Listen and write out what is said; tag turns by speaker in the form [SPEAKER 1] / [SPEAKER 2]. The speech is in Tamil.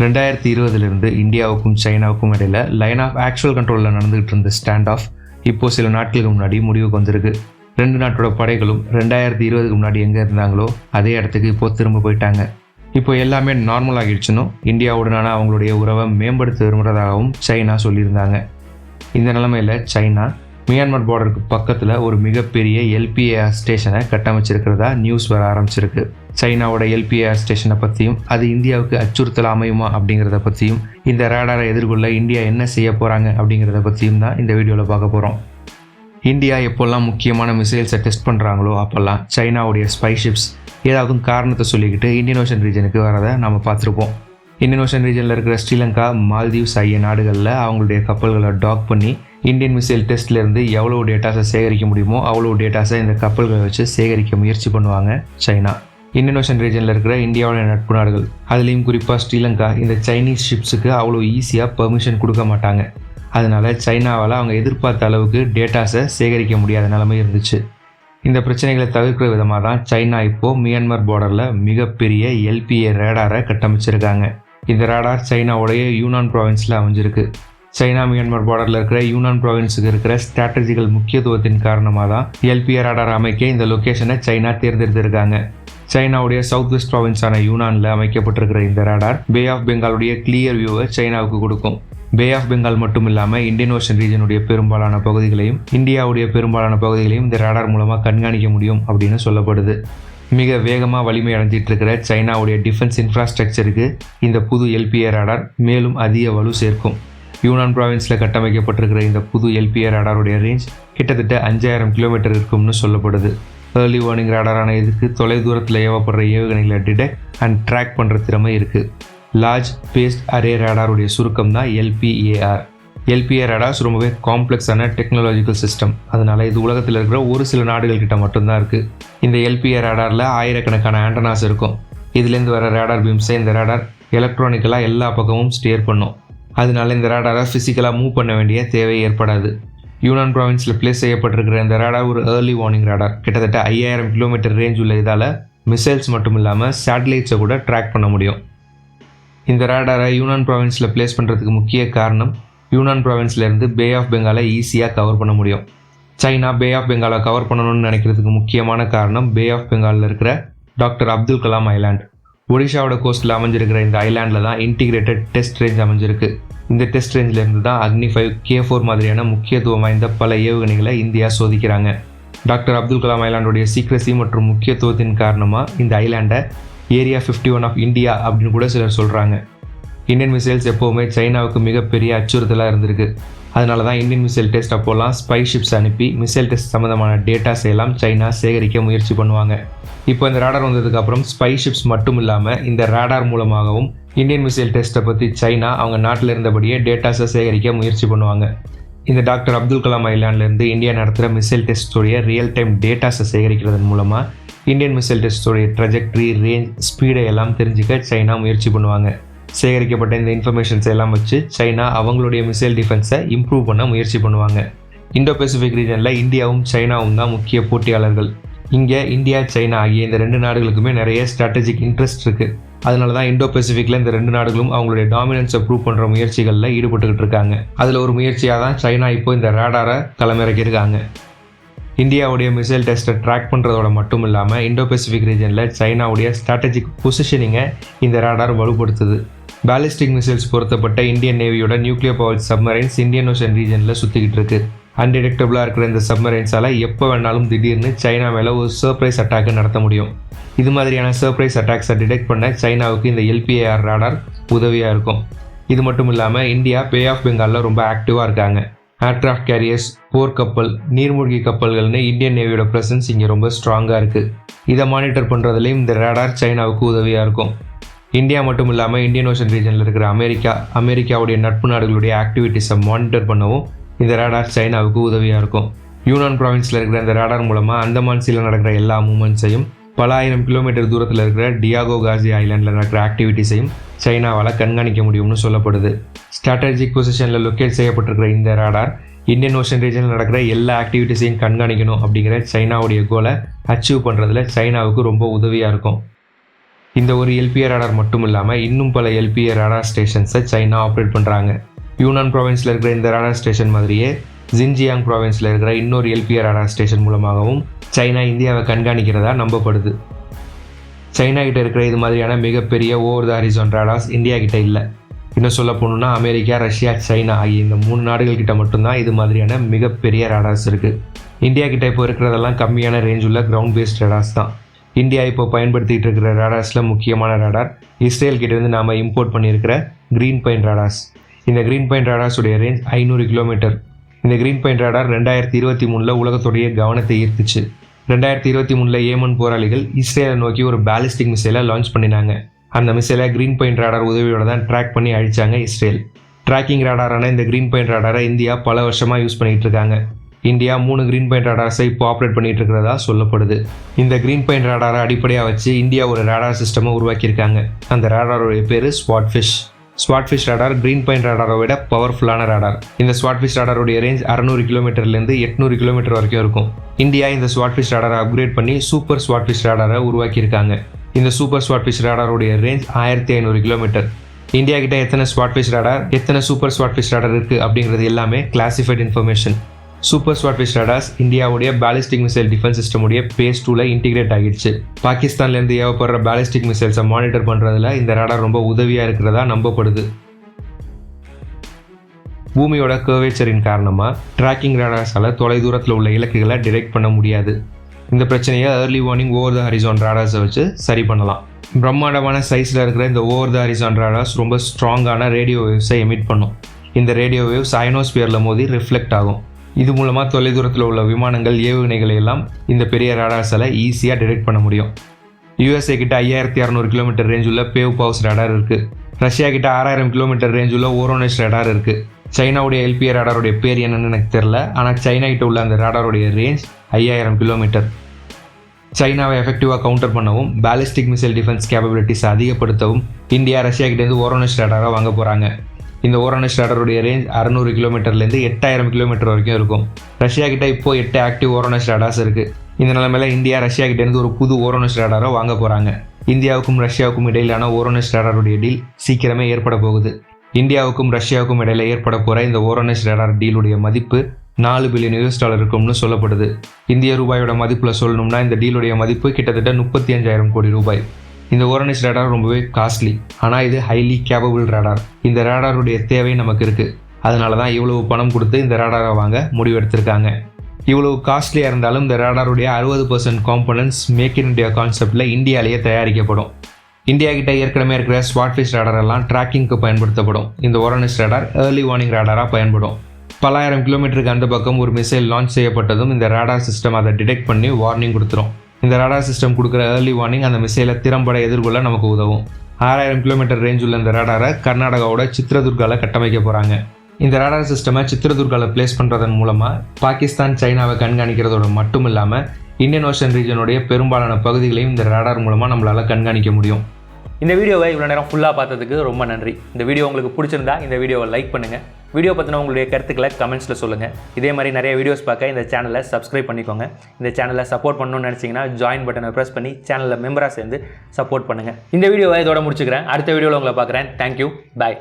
[SPEAKER 1] ரெண்டாயிரத்தி இருபதுலேருந்து இந்தியாவுக்கும் சைனாவுக்கும் இடையில் லைன் ஆஃப் ஆக்சுவல் கண்ட்ரோலில் நடந்துகிட்டு இருந்த ஸ்டாண்ட் ஆஃப் இப்போது சில நாட்களுக்கு முன்னாடி முடிவுக்கு வந்திருக்கு. ரெண்டு நாட்டோட படைகளும் ரெண்டாயிரத்தி இருபதுக்கு முன்னாடி எங்கே இருந்தாங்களோ அதே இடத்துக்கு இப்போ திரும்ப போயிட்டாங்க. இப்போ எல்லாமே நார்மல் ஆகிடுச்சுன்னு இந்தியாவுடனான அவங்களுடைய உறவை மேம்படுத்த விரும்புகிறதாகவும் சைனா சொல்லியிருந்தாங்க. இந்த நிலமையில சைனா மியான்மர் பார்டருக்கு பக்கத்தில் ஒரு மிகப்பெரிய எல்பிஏஆர் ஸ்டேஷனை கட்டமைச்சிருக்கிறதா நியூஸ் வர ஆரம்பிச்சிருக்கு. சைனாவோட எல்பிஏஆர் ஸ்டேஷனை பற்றியும் அது இந்தியாவுக்கு அச்சுறுத்தல் அமையுமா அப்படிங்கிறத பற்றியும் இந்த ரேடாரை எதிர்கொள்ள இந்தியா என்ன செய்ய போகிறாங்க அப்படிங்கிறத பற்றியும் தான் இந்த வீடியோவில் பார்க்க போகிறோம் இந்தியா எப்போல்லாம் முக்கியமான மிசைல்ஸை டெஸ்ட் பண்ணுறாங்களோ அப்போல்லாம் சைனாவுடைய ஸ்பைஷிப்ஸ் ஏதாவது காரணத்தை சொல்லிக்கிட்டு இந்தியன் ஓஷன் ரீஜனுக்கு வரதை நம்ம பார்த்துருப்போம். இந்தியன் ஓஷன் ரீஜனில் இருக்கிற ஸ்ரீலங்கா மால்தீவ்ஸ் ஆகிய நாடுகளில் அவங்களுடைய கப்பல்களை டாக் பண்ணி இந்தியன் மிசைல் டெஸ்ட்லேருந்து எவ்வளோ டேட்டாஸை சேகரிக்க முடியுமோ அவ்வளோ டேட்டாஸை இந்த கப்பல்களை வச்சு சேகரிக்க முயற்சி பண்ணுவாங்க சைனா. இந்தியன் ஓஷன் ரீஜனில் இருக்கிற இந்தியாவோட நட்பு நாடுகள். அதுலேயும் குறிப்பாக ஸ்ரீலங்கா இந்த சைனீஸ் ஷிப்ஸுக்கு அவ்வளோ ஈஸியாக பெர்மிஷன் கொடுக்க மாட்டாங்க. அதனால சைனாவால் அவங்க எதிர்பார்த்த அளவுக்கு டேட்டாஸை சேகரிக்க முடியாத நிலைமை இருந்துச்சு. இந்த பிரச்சனைகளை தவிர்க்கிற விதமாக தான் சைனா இப்போது மியான்மர் பார்டரில் மிகப்பெரிய எல்பிஏ ரேடாரை கட்டமைச்சிருக்காங்க. இந்த ரேடார் சைனாவுடைய யூனான் ப்ராவின்ஸில் அமைஞ்சிருக்கு. சைனா மியான்மர் பார்டரில் இருக்கிற யூனான் ப்ராவின்ஸுக்கு இருக்கிற ஸ்ட்ராட்டஜிக்கல் முக்கியத்துவத்தின் காரணமாக தான் எல்பிஆர் ரேடார் அமைக்க இந்த லொக்கேஷனை சைனா தேர்ந்தெடுத்திருக்காங்க. சைனாவுடைய சவுத் வெஸ்ட் ப்ராவின்ஸான யூனானில் அமைக்கப்பட்டிருக்கிற இந்த ரேடார் பே ஆஃப் பெங்காலுடைய கிளியர் வியூவை சைனாவுக்கு கொடுக்கும். பே ஆஃப் பெங்கால் மட்டும் இல்லாமல் இந்தியன் ஓஷன் ரீஜனுடைய பெரும்பாலான பகுதிகளையும் இந்தியாவுடைய பெரும்பாலான பகுதிகளையும் இந்த ராடார் மூலமாக கண்காணிக்க முடியும் அப்படின்னு சொல்லப்படுது. மிக வேகமாக வலிமை அடைஞ்சிட்டு இருக்கிற சைனாவுடைய டிஃபென்ஸ் இன்ஃப்ராஸ்ட்ரக்சருக்கு இந்த புது எல்பிஏ ராடார் மேலும் அதிக வலு சேர்க்கும். யூனான் ப்ராவின்ஸில் கட்டமைக்கப்பட்டிருக்கிற இந்த புது எல்பிஏ ரேடாருடைய ரேஞ்ச் கிட்டத்தட்ட அஞ்சாயிரம் கிலோமீட்டர் இருக்கும்னு சொல்லப்படுது. ஏர்லி வார்னிங் ரேடாரான இதுக்கு தொலை தூரத்தில் ஏவப்படுற ஏவுகணைகளை டிடெக்ட் அண்ட் ட்ராக் பண்ணுற திறமை இருக்குது லார்ஜ் பேஸ்ட் அரே ரேடாருடைய சுருக்கம் தான் எல்பிஏஆர் எல்பிஏ ரேடார்ஸ் ரொம்பவே காம்ப்ளெக்ஸான டெக்னாலஜிக்கல் சிஸ்டம் அதனால் இது உலகத்தில் இருக்கிற ஒரு சில நாடுகள்கிட்ட மட்டும்தான் இருக்குது இந்த எல்பிஏ ரேடாரில் ஆயிரக்கணக்கான ஆண்டனாஸ் இருக்கும். இதுலேருந்து வர ரேடார் பீம்ஸை இந்த ரேடார் எலக்ட்ரானிக்கலாக எல்லா பக்கமும் ஸ்டேர் பண்ணும். அதனால இந்த ராடாரை ஃபிசிக்கலாக மூவ் பண்ண வேண்டிய தேவை ஏற்படாது. யூனான் ப்ராவின்ஸில் பிளேஸ் செய்யப்பட்டிருக்கிற இந்த ராடார் ஒரு ஏர்லி வார்னிங் ராடார். கிட்டத்தட்ட ஐயாயிரம் கிலோமீட்டர் ரேஞ்ச் உள்ள இதால் மிசைல்ஸ் மட்டும் இல்லாமல் சேட்டலைட்ஸை கூட ட்ராக் பண்ண முடியும். இந்த ரேடாரை யூனான் ப்ராவின்ஸில் பிளேஸ் பண்ணுறதுக்கு முக்கிய காரணம் யூனான் ப்ராவின்ஸ்லேருந்து பே ஆஃப் பெங்காலை ஈஸியாக கவர் பண்ண முடியும். சைனா பே ஆஃப் பெங்காலை கவர் பண்ணணும்னு நினைக்கிறதுக்கு முக்கியமான காரணம் பே ஆஃப் பெங்காலில் இருக்கிற டாக்டர் அப்துல் கலாம் ஐலாண்ட். ஒடிஷாவோட கோஸ்ட்டில் அமைஞ்சிருக்கிற இந்த ஐலாண்டில் தான் இன்டிகிரேட்டட் டெஸ்ட் ரேஞ்ச் அமைஞ்சிருக்கு. இந்த டெஸ்ட் ரேஞ்சிலேருந்து தான் அக்னி ஃபைவ் கே ஃபோர் மாதிரியான முக்கியத்துவம் வாய்ந்த பல ஏவுகணைகளை இந்தியா சோதிக்கிறாங்க. டாக்டர் அப்துல் கலாம் ஐலாண்டுடைய சீக்ரஸி மற்றும் முக்கியத்துவத்தின் காரணமாக இந்த ஐலாண்டை area fifty one of India அப்படின்னு கூட சிலர் சொல்கிறாங்க இந்தியன் மிசைல்ஸ் எப்போவுமே சைனாவுக்கு மிகப்பெரிய அச்சுறுத்தலாக இருந்திருக்கு. அதனால தான் இந்தியன் மிசைல் டெஸ்ட் அப்போல்லாம் ஸ்பை ஷிப்ஸ் அனுப்பி மிசைல் டெஸ்ட் சம்மந்தமான டேட்டாஸ் எல்லாம் சைனா சேகரிக்க முயற்சி பண்ணுவாங்க. இப்போ இந்த ரேடார் வந்ததுக்கப்புறம் ஸ்பை ஷிப்ஸ் மட்டும் இல்லாமல் இந்த ரேடார் மூலமாகவும் இந்தியன் மிசைல் டெஸ்ட்டை பற்றி சைனா அவங்க நாட்டில் இருந்தபடியே டேட்டாஸை சேகரிக்க முயற்சி பண்ணுவாங்க. இந்த டாக்டர் அப்துல் கலாம் ஐலாண்ட்லேருந்து இந்தியா நடத்துகிற மிசைல் டெஸ்ட்டோடைய ரியல் டைம் டேட்டாஸை சேகரிக்கிறதன் மூலமாக இந்தியன் மிசைல் டெஸ்ட்டோடைய ட்ரஜெக்ட்ரி ரேஞ்ச் ஸ்பீடை எல்லாம் தெரிஞ்சுக்க சைனா முயற்சி பண்ணுவாங்க. சேகரிக்கப்பட்ட இந்த இன்ஃபர்மேஷன்ஸ் எல்லாம் வச்சு சைனா அவங்களுடைய மிசைல் டிஃபென்ஸை இம்ப்ரூவ் பண்ண முயற்சி பண்ணுவாங்க. இந்தோ பசிபிக் ரீஜனில் இந்தியாவும் சைனாவும் தான் முக்கிய போட்டியாளர்கள். இங்கே இந்தியா சைனா ஆகிய இந்த ரெண்டு நாடுகளுக்குமே நிறைய ஸ்ட்ராட்டஜிக் இன்ட்ரெஸ்ட் இருக்குது அதனால தான் இண்டோ பசிபிக்கில் இந்த ரெண்டு நாடுகளும் அவங்களுடைய டாமினன்ஸை ப்ரூவ் பண்ணுற முயற்சிகளில் ஈடுபட்டுக்கிட்டு இருக்காங்க. அதில் ஒரு முயற்சியாக தான் சைனா இப்போ இந்த ரேடாரை களமிறக்கியிருக்காங்க. இந்தியாவுடைய மிசைல் டெஸ்ட்டை ட்ராக் பண்ணுறதோட மட்டும் இல்லாமல் இண்டோ பசிபிக் ரீஜனில் சைனாவுடைய ஸ்ட்ராட்டஜிக் பொசிஷனிங்கை இந்த ரேடார் வலுப்படுத்துது. பேலிஸ்டிக் மிசைல்ஸ் பொருத்தப்பட்ட Indian நேவியோட nuclear power submarines Indian ocean ரீஜனில் சுற்றிக்கிட்டு இருக்கு. அன்டிடெக்டபிளாக இருக்கிற இந்த சப்மரைன்ஸால் எப்போ வேணாலும் திடீர்னு சைனா மேலே ஒரு சர்ப்ரைஸ் அட்டாக்கை நடத்த முடியும். இது மாதிரியான சர்ப்ரைஸ் அட்டாக்ஸை டிடெக்ட் பண்ண சைனாவுக்கு இந்த எல்பிஏஆர் ராடார் உதவியாக இருக்கும். இது மட்டும் இல்லாமல் இந்தியா பே ஆஃப் பெங்காலில் ரொம்ப ஆக்டிவாக இருக்காங்க. ஏர்க்ராஃப்ட் கேரியர்ஸ் போர் கப்பல் நீர்மூழ்கி கப்பல்கள்னு இந்தியன் நேவியோட ப்ரெசன்ஸ் இங்கே ரொம்ப ஸ்ட்ராங்காக இருக்குது இதை மானிட்டர் பண்ணுறதுலேயும் இந்த ரேடார் சைனாவுக்கு உதவியாக இருக்கும். இந்தியா மட்டும் இல்லாமல் இந்தியன் ஓஷன் ரீஜனில் இருக்கிற அமெரிக்கா அமெரிக்காவுடைய நட்பு நாடுகளுடைய ஆக்டிவிட்டீஸை மானிட்டர் பண்ணவும் இந்த ரேடார் சைனாவுக்கு உதவியாக இருக்கும். யூனான் ப்ராவின்ஸில் இருக்கிற இந்த ரேடார் மூலமாக அந்தமான் சீல நடக்கிற எல்லா மூமெண்ட்ஸையும் பல ஆயிரம் கிலோமீட்டர் தூரத்தில் இருக்கிற டியாகோ காசி ஐலாண்டில் நடக்கிற ஆக்டிவிட்டிஸையும் சைனாவால் கண்காணிக்க முடியும்னு சொல்லப்படுது. ஸ்ட்ராட்டஜிக் பொசிஷனில் லொக்கேட் செய்யப்பட்டிருக்கிற இந்த ராடார் இந்தியன் ஓஷன் ரீஜனில் நடக்கிற எல்லா ஆக்டிவிட்டிஸையும் கண்காணிக்கணும் அப்படிங்கிற சைனாவுடைய கோலை அச்சீவ் பண்ணுறதுல சைனாவுக்கு ரொம்ப உதவியாக இருக்கும். இந்த ஒரு எல்பிஏ ராடார் மட்டும் இல்லாமல் இன்னும் பல எல்பிஏ ராடார் ஸ்டேஷன்ஸை சைனா ஆப்ரேட் பண்ணுறாங்க யூனான் ப்ராவின்ஸில் இருக்கிற இந்த ராடார் ஸ்டேஷன் மாதிரியே ஜின்ஜியாங் ப்ராவின்ஸில் இருக்கிற இன்னொரு எல்பிஆர் ரேடார் ஸ்டேஷன் மூலமாகவும் சைனா இந்தியாவை கண்காணிக்கிறதா நம்பப்படுது. சைனா கிட்ட இருக்கிற இது மாதிரியான மிகப்பெரிய ஓவர் த ஹரிசோன் ராடார்ஸ் இந்தியா கிட்ட இல்லை. இன்னும் சொல்ல போகணுன்னா அமெரிக்கா ரஷ்யா சைனா ஆகிய இந்த மூணு நாடுகள் கிட்ட மட்டும்தான் இது மாதிரியான மிகப்பெரிய ராடார்ஸ் இருக்குது இந்தியா கிட்ட இப்போ இருக்கிறதெல்லாம் கம்மியான ரேஞ்ச் உள்ள கிரவுண்ட் பேஸ்ட் ரேடார்ஸ் தான். இந்தியா இப்போ பயன்படுத்திகிட்டு இருக்கிற ரேடார்ஸில் முக்கியமான ரேடார் இஸ்ரேல் கிட்டேருந்து நாம் இம்போர்ட் பண்ணியிருக்கிற க்ரீன் பைன் ரேடார்ஸ் இந்த க்ரீன் பைன் ரேடார்ஸுடைய ரேஞ்ச் ஐநூறு கிலோமீட்டர் இந்த கிரீன் பெயிண்ட் ரேடார் ரெண்டாயிரத்தி இருபத்தி மூணில் உலகத்துடைய கவனத்தை ஈர்த்துச்சு. ரெண்டாயிரத்தி இருபத்தி மூணில் ஏமன் போராளிகள் இஸ்ரேலை நோக்கி ஒரு பேலிஸ்டிக் மிசைலை லான்ச் பண்ணினாங்க. அந்த மிசைலை கிரீன் பெயிண்ட் ரேடார் உதவியோட தான் ட்ராக் பண்ணி அழிச்சாங்க இஸ்ரேல். ட்ராக்கிங் ரேடாரான இந்த க்ரீன் பெயிண்ட் ரேடாரை இந்தியா பல வருஷமாக யூஸ் பண்ணிட்டு இருக்காங்க. இந்தியா மூணு க்ரீன் பெயிண்ட் ரேடார்ஸை இப்போ ஆப்ரேட் பண்ணிட்டு இருக்கிறதா சொல்லப்படுது. இந்த க்ரீன் பெயிண்ட் ரேடாரை அடிப்படையாக வச்சு இந்தியா ஒரு ரேடார் சிஸ்டமை உருவாக்கியிருக்காங்க. அந்த ரேடாரோடைய பேர் swordfish swordfish radar green pine ரேடாரை விட பவர்ஃபுல்லான ரேடார் இந்த ஸ்வாட்ஃபிஷ் ரேடாருடைய ரேஞ்ச் அறுநூறு கிலோமீட்டர்லேருந்து எட்நூறு கிலோமீட்டர் வரைக்கும் இருக்கும். இந்தியா இந்த ஸ்வாட்ஃபிஷ் ரேடாரை அப்கிரேட் பண்ணி சூப்பர் ஸ்வாட்ஃபிஷ் ரேடாரை உருவாக்கியிருக்காங்க. இந்த சூப்பர் ஸ்வாட்ஃபிஷ் ரேடாருடைய ரேஞ்ச் ஆயிரத்தி ஐநூறு கிலோமீட்டர் இந்தியா கிட்ட எத்தனை ஸ்வாட்ஃபிஷ் ரேடார் எத்தனை சூப்பர் ஸ்வாட்ஃபிஷ் ரேடார் இருக்குது அப்படிங்கிறது எல்லாமே classified information super swordfish radars இந்தியாவுடைய பேலிஸ்டிக் மிசைல் டிஃபென்ஸ் சிஸ்டமுடைய பேஸ் டூல இன்டிகிரேட் ஆகிடுச்சு. பாகிஸ்தான்லேருந்து ஏவப்படுற பேலிஸ்டிக் மிசைல்ஸை மானிட்டர் பண்ணுறதுல இந்த ரடார் ரொம்ப உதவியாக இருக்கிறதா நம்பப்படுது. பூமியோட கர்வேச்சரின் காரணமாக ட்ராக்கிங் ரேடார்ஸால் தொலைதூரத்தில் உள்ள இலக்குகளை டிரெக்ட் பண்ண முடியாது. இந்த பிரச்சனையை early warning over the horizon ரேடார்ஸை வச்சு சரி பண்ணலாம். பிரம்மாண்டமான சைஸில் இருக்கிற இந்த ஓவர் த ஹரிசான் ரேடார்ஸ் ரொம்ப ஸ்ட்ராங்கான ரேடியோ வேவ்ஸை எமிட் பண்ணும். இந்த ரேடியோ வேவ்ஸ் அயனோஸ்பியரில் மோதி ரிஃப்ளெக்ட் ஆகும். இது மூலமாக தொலைதூரத்தில் உள்ள விமானங்கள் ஏவுகணைகளை எல்லாம் இந்த பெரிய ரேடார்ஸால் ஈஸியாக டிடெக்ட் பண்ண முடியும். யூஎஸ்ஏ கிட்ட ஐயாயிரத்தி அறநூறு கிலோமீட்டர் ரேஞ்ச் உள்ள பேவ் பவுஸ் ரேடார் இருக்குது ரஷ்யா கிட்ட ஆறாயிரம் கிலோமீட்டர் ரேஞ்ச் உள்ள ஓரோனஸ் ரேடார் இருக்குது சைனாவுடைய எல்பிஏ ரேடாருடைய பேர் என்னன்னு எனக்கு தெரில ஆனால் சைனா கிட்ட உள்ள அந்த ரேடாருடைய ரேஞ்ச் ஐயாயிரம் கிலோமீட்டர் சைனாவை எஃபெக்டிவாக கவுண்டர் பண்ணவும் பேலிஸ்டிக் மிசைல் டிஃபென்ஸ் கேப்பபிலிட்டிஸ் அதிகப்படுத்தவும் இந்தியா ரஷ்யா கிட்டேருந்து ஓரோனஸ் ரேடாராக வாங்க போகிறாங்க இந்த ஓரோனஸ் ரேடாருடைய ரேஞ்ச் அறநூறு கிலோமீட்டர்லேருந்து எட்டாயிரம் கிலோமீட்டர் வரைக்கும் இருக்கும். ரஷ்யா கிட்ட இப்போ எட்டு ஆக்டிவ் ஓரானஸ் ரேடார்ஸ் இருக்குது இந்த நிலைமையில இந்தியா ரஷ்யா கிட்டேருந்து ஒரு புது ஓரோனஸ் ரேடாரை வாங்க போகிறாங்க இந்தியாவுக்கும் ரஷ்யாவுக்கும் இடையிலான ஓரோனஸ் ரேடாருடைய டீல் சீக்கிரமே ஏற்பட போகுது. இந்தியாவுக்கும் ரஷ்யாவுக்கும் இடையில ஏற்பட போகிற இந்த ஓரோனஸ் ரேடார் டீலுடைய மதிப்பு நாலு பில்லியன் யூஎஸ் டாலர் இருக்கும்னு சொல்லப்படுது. இந்திய ரூபாயோட மதிப்பில் சொல்லணும்னா இந்த டீலுடைய மதிப்பு கிட்டத்தட்ட முப்பத்தி அஞ்சாயிரம் கோடி ரூபாய். இந்த ஓரனிஸ் ரேடார் ரொம்பவே காஸ்ட்லி ஆனால் இது ஹைலி கேபபிள் ரேடார் இந்த ரேடாருடைய தேவை நமக்கு இருக்குது அதனால தான் இவ்வளவு பணம் கொடுத்து இந்த ரேடாரை வாங்க முடிவெடுத்திருக்காங்க இவ்வளவு காஸ்ட்லியாக இருந்தாலும் இந்த ரேடாருடைய அறுபது percent components make in India கான்செப்டில் இந்தியாவிலேயே தயாரிக்கப்படும். இந்தியா கிட்ட ஏற்கனவே இருக்கிற ஸ்வாட்ஃபிஷ் ரேடார் எல்லாம் ட்ராக்கிங்க்கு பயன்படுத்தப்படும். இந்த ஓரனிஸ் ரேடார் ஏர்லி வார்னிங் ரேடாராக பயன்படும். பலாயிரம் கிலோமீட்டருக்கு அந்த பக்கம் ஒரு மிசைல் லான்ச் செய்யப்பட்டதும் இந்த ரேடார் சிஸ்டம் அதை டிடெக்ட் பண்ணி வார்னிங் கொடுத்துரும். இந்த ரேடார் சிஸ்டம் கொடுக்குற ஏர்லி வார்னிங் அந்த மிசைலை திறம்பட எதிர்கொள்ள நமக்கு உதவும். ஆறாயிரம் கிலோமீட்டர் ரேஞ்ச் உள்ள இந்த ரேடாரை கர்நாடகாவோட சித்ரதுர்காவில் கட்டமைக்க போகிறாங்க இந்த ரேடார் சிஸ்டமை சித்ரதுர்காவில் பிளேஸ் பண்ணுறதன் மூலமாக பாகிஸ்தான் சைனாவை கண்காணிக்கிறதோட மட்டும் இல்லாமல் இந்தியன் ஓஷன் ரீஜனுடைய பெரும்பாலான பகுதிகளையும் இந்த ரேடார் மூலமாக நம்மளால் கண்காணிக்க முடியும்.
[SPEAKER 2] இந்த வீடியோவை இவ்வளோ நேரம் ஃபுல்லாக பார்த்ததுக்கு ரொம்ப நன்றி. இந்த வீடியோ உங்களுக்கு பிடிச்சிருந்தா இந்த வீடியோவை லைக் பண்ணுங்கள் வீடியோ பற்றின உங்களுடைய கருத்துக்களை கமெண்ட்ஸில் சொல்லுங்கள் இதே மாதிரி நிறைய வீடியோஸ் பார்க்க இந்த சேனலை சப்ஸ்கிரைப் பண்ணிக்கோங்க. இந்த சேனலை சப்போர்ட் பண்ணணும்னு நினச்சிங்கன்னா ஜாயின் பட்டனை ப்ரெஸ் பண்ணி சேனலில் மெம்பராக சேர்ந்து சப்போர்ட் பண்ணுங்கள் இந்த வீடியோவை இதோட முடிச்சுக்கிறேன். அடுத்த வீடியோவில் உங்களை பார்க்குறேன். Thank you bye